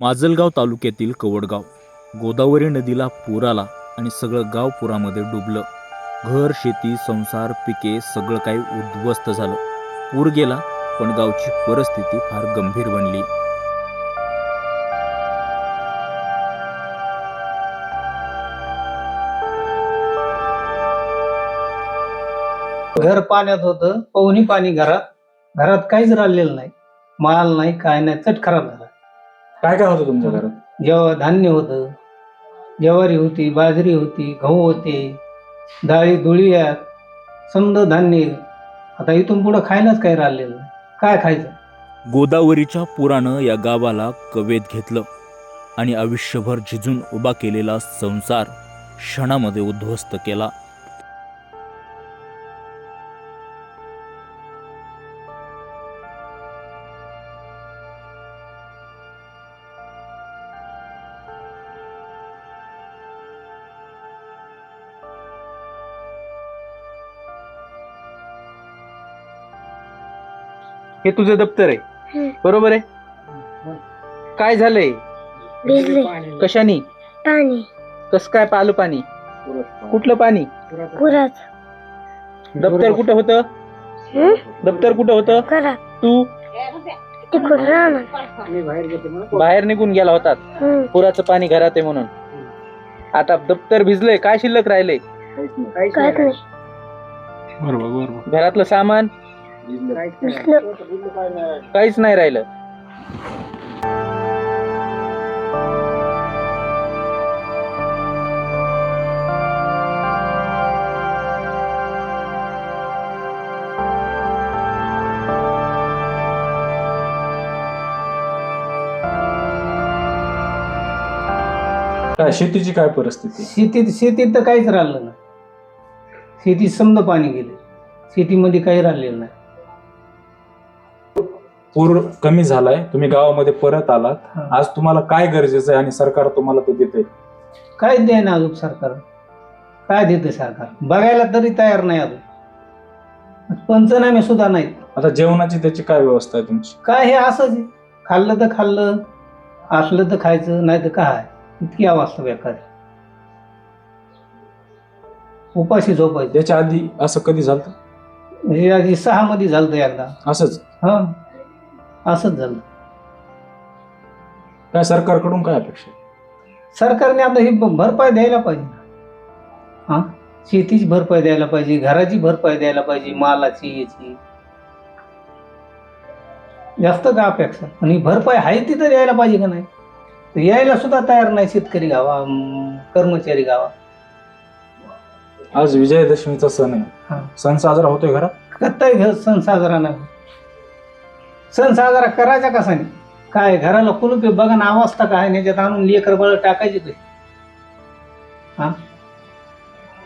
माजलगाव तालुक्यातील कवडगाव. गोदावरी नदीला पूर आला आणि सगळं गाव पुरामध्ये डुबलं. घर शेती संसार पिके सगळं काही उद्ध्वस्त झालं. पूर गेला पण गावची परिस्थिती फार गंभीर बनली. घर पाण्यात होतं पवनी पाणी घरात. घरात काहीच राहिलेलं नाही. माल नाही काय नाही चट खराब झाला. काय काय होतं तुमच्या घरात? जेव्हा धान्य होतं ज्वारी होती बाजरी होती गहू होते डाळी दुळी आहेत समद धान्य. आता इथून पुढं खायलाच काही राहिलेलं नाही. काय खायचं? गोदावरीच्या पुरानं या गावाला कवेत घेतलं आणि आयुष्यभर झिजून उभा केलेला संसार क्षणामध्ये उद्ध्वस्त केला. हे तुझं दप्तर आहे. बरोबर आहे? काय झालंय? भिजले. कशानी? पाणी. कस काय पाहिलं पाणी? कुठलं पाणी? पुरात दप्तर कुठं होतं? दप्तर कुठं होतं? करा. तू? राहणार. बाहेर निघून गेला होतात हं. पुराचं पाणी घरात आहे म्हणून. आता दप्तर भिजलंय. काय शिल्लक राहिले नाही. घरातलं सामान? काहीच नाही राहिलं. काय शेतीची काय परिस्थिती? शेतीत शेतीत तर काहीच राहिलं नाही. शेतीत समद पाणी गेले. शेतीमध्ये काही राहिलेलं नाही. पूर कमी झालाय तुम्ही गावामध्ये परत आलात. हा. आज तुम्हाला काय गरजेचं आहे आणि सरकार तुम्हाला ते देते काहीच द्याय ना अजून सरकार? काय देते सरकार? बघायला तरी तयार नाही अजून. पंचनामे सुद्धा नाहीत. आता जेवणाची त्याची काय व्यवस्था आहे तुमची? काय हे असंच आहे. खाल्लं तर खाल्लं असलं तर खायचं नाही तर काय? इतकी अवस्था बेकार आहे. उपाशी झोपायचं. याच्या आधी असं कधी झालं हे आधी सहा मध्ये झालं एकदा. असंच? हा. असंच झालं. काय सरकारकडून काय अपेक्षा आहे? सरकारने आता ही भरपाई द्यायला पाहिजे ना. हा? शेतीची भरपाई द्यायला पाहिजे घराची भरपाई द्यायला पाहिजे मालाची याची. जास्त का अपेक्षा? आणि भरपाई आहे तिथं द्यायला पाहिजे का नाही? तर यायला सुद्धा तयार नाही शेतकरी गावा अं, कर्मचारी गावा. आज विजयादशमीचा सण आहे. हा. सण साजरा होतोय घरात? कत्ताही घर सण साजरा नाही. सण साजरा करायचा कसा नाही काय घराला कुलूप बघा ना अवस्था काय आणि याच्यात आणून लेकर बळ टाकायची कशी हा?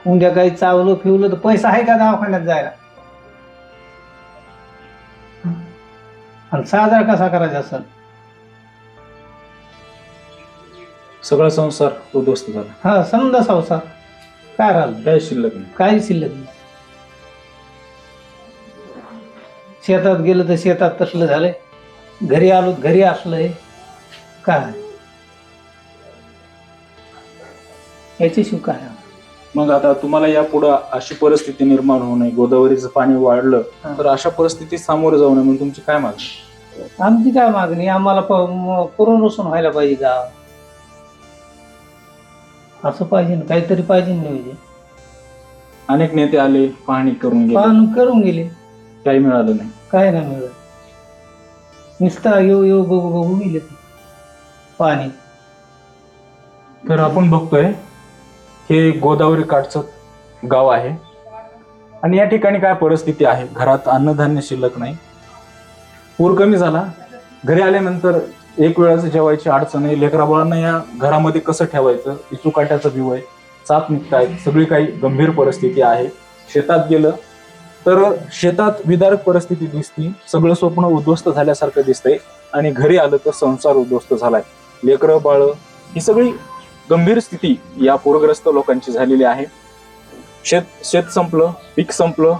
उद्या काही चावलं फिवलं तर पैसा आहे का दवाखान्यात जायला? आणि साजरा कसा करायचा सण? सगळा संसार उद्ध्वस्त झाला. हा समजा संसार. काय राहिलं? काय शिल्लक नाही. काही शिल्लक नाही. शेतात गेलं तर शेतात तसलं झालंय. घरी आलो घरी असलंय. काय? याच्याशिवाय काय मग आता तुम्हाला यापुढे अशी परिस्थिती निर्माण होऊ नये. गोदावरीचं पाणी वाढलं हा. तर अशा परिस्थितीत सामोरं जाऊ नये म्हणून तुमची काय मागणी? आमची काय मागणी? आम्हाला प- म- पुरून रसून व्हायला पाहिजे गाव. असं पाहिजे ना काहीतरी पाहिजे ना अनेक नेते आले पाहणी करून गेले. पाहून करून गेले. काही मिळालं नाही. काय नाही मिळत नुसता येऊ येऊ बघू बघू गेले ते. पाणी. तर आपण बघतोय हे गोदावरी काठचं गाव आहे. आणि या ठिकाणी काय परिस्थिती आहे? घरात अन्नधान्य शिल्लक नाही. पूर कमी झाला. घरी आल्यानंतर एक वेळाचं जेवायची अडचण आहे. लेकरा बाळांना या घरामध्ये कसं ठेवायचं? इचू काट्याचं भिव आहे साप निघतायत. सगळी काही गंभीर परिस्थिती आहे. शेतात गेलं तर शेतात विदारक परिस्थिती दिसती. सगळं स्वप्न उद्ध्वस्त झाल्यासारखं दिसतंय. आणि घरी आलं तर संसार उद्ध्वस्त झालाय. लेकरं बाळ ही सगळी गंभीर स्थिती या पूरग्रस्त लोकांची झालेली आहे. शेत शेत संपलं पीक संपलं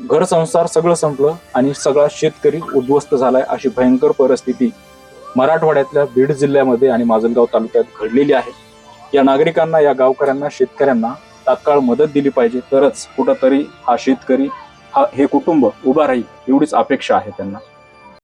घर संसार सगळं संपलं आणि सगळा शेतकरी उद्ध्वस्त झालाय अशी भयंकर परिस्थिती मराठवाड्यातल्या बीड जिल्ह्यामध्ये आणि माजलगाव तालुक्यात घडलेली आहे. या नागरिकांना या गावकऱ्यांना शेतकऱ्यांना तात्काळ मदत दिली पाहिजे. तरच कुठंतरी हा शेतकरी हा हे कुटुंब उभा राहील एवढीच अपेक्षा आहे त्यांना.